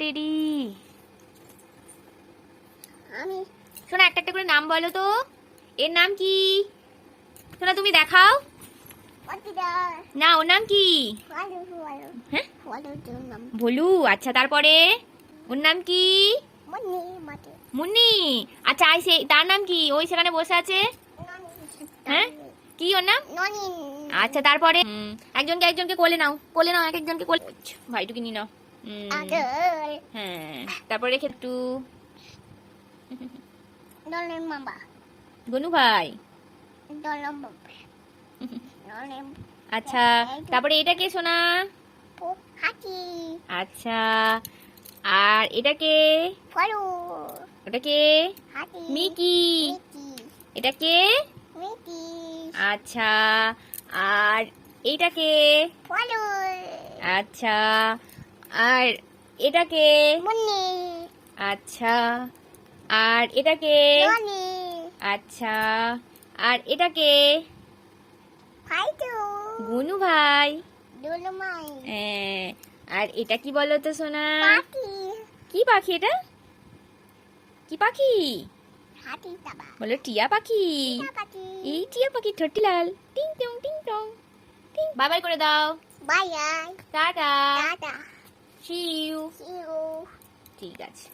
Teddy আমি শোনা একটা একটা করে নাম বলো তো। এর নাম কি? শোনা তুমি দেখাও। না ওর নাম কি? হ্যাঁ? ভালো আচ্ছা তারপরে? ওর নাম কি? মনে মুন্নি। আচ্ছা আই সে তার নাম কি? ওই সেখানে বসে আছে? হ্যাঁ? কি ওর নাম? আচ্ছা তারপরে? একজনকে একজনকে কোলে নাও। কোলে নাও এক একজনকে কোলে ভাইটুকে নিয়ে নাও। আদর। হ্যাঁ তারপরে রেখে একটু নলেন মামা। গনু ভাই। নলেন বাবা আচ্ছা তারপরে এটা কে শোনা হাতি আচ্ছা আর এটা কে? ফলো। ওটা কে? হাতি। মিকি। মিকি। এটা কে? মিকি। আচ্ছা আর এইটা কে? ফলো। আচ্ছা আর এটাকে আচ্ছা। আর এটাকে আচ্ছা। আর এটাকে গুনু ভাই। হ্যাঁ, আর এটা কি বলো তো সোনা? পাখি। কি পাখি এটা? কি পাখি? বলো টিয়া পাখি। পাখি। এই টিয়া পাখি ঠোঁটি লাল। টিং টং টিং টং। টিং বাই বাই করে দাও। Bye bye. Tata. Tata শিউ see you ঠিক আছে